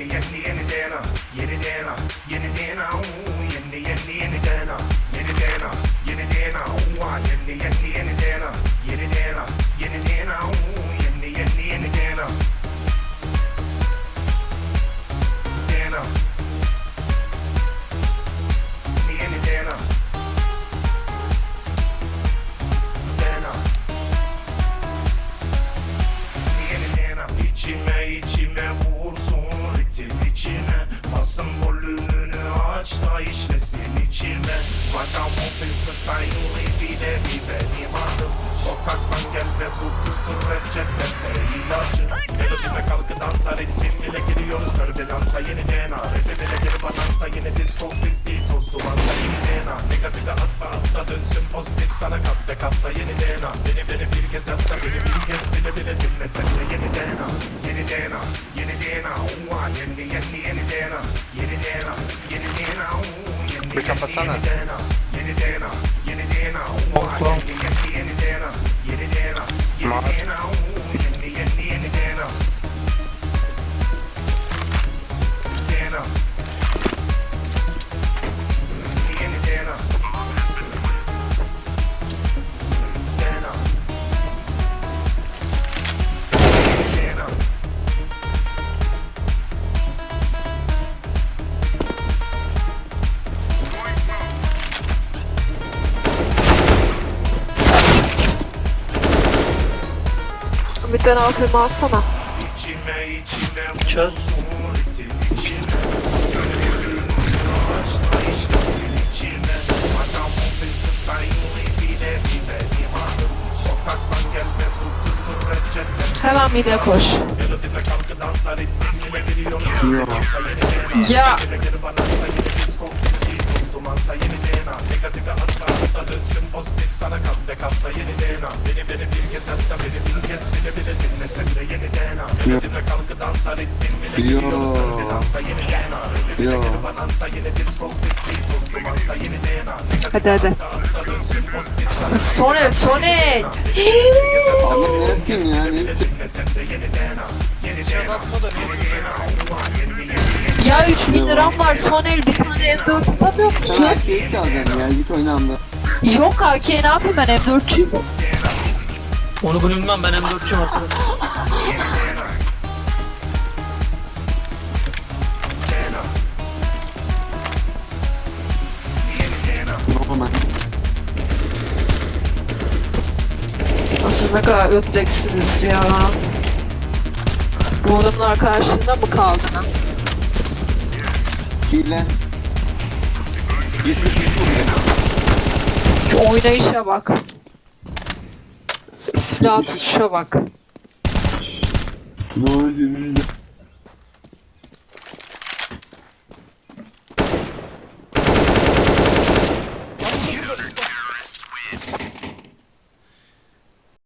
Yeni yeni yeni DNA, da işlesin içime Vaka mutlusu tayını bile bir benim adım Sokaktan gelme bu kültür reçetede ilacı. Melodime kalkı dansa ritmim bile giriyoruz. Törbelansa yeni DNA Rap'e bile geri balansa yeni disco pisliği Toz dumansa yeni DNA Negatife atma atla dönsün pozitif. Sana katta katta yeni DNA Beni beni bir kez atla beni bir kez bile bile dinle. Sen de yeni DNA Yeni DNA yeni DNA yeni yeni DNA DNA Yeni gelme bu kültür reçete Hemen mideye koş. Ya. Banansa yeni DNA Negatife atla atla dönsün pozitif sana katta katta yeni DNA Beni beni bir kez hatta beni bin kez bile bile dinle sen de yeni DNA Melodime kalkı dansa ritmim bile Biliyor. biliyoruz Dansa yeni DNA Biliyor. geri banansa yeni disco yeni DNA Hadi hadi. Sonic, Sonic. Abi ne yapayım ya? Ne istiyorsun? Dinle sen de yeni DNA Yeni DNA Yeni DNA Uva, yeni yeni yeni Ya 3000 liram var. Son el bir tane M4 atamıyor Sen erkeği çalacaksın ya. Git oyna anda. Yok AK ne yapayım ben M4'çüyüm. Onu bilmem ben M4'cüyüm artık. Normal. Siz ne kadar öpeceksiniz ya. Bu adamlar karşısında mı kaldınız? Kirlen. 73 vurdu. Şu oynayışa bak. Silah tutuşa bak. Ne oldu?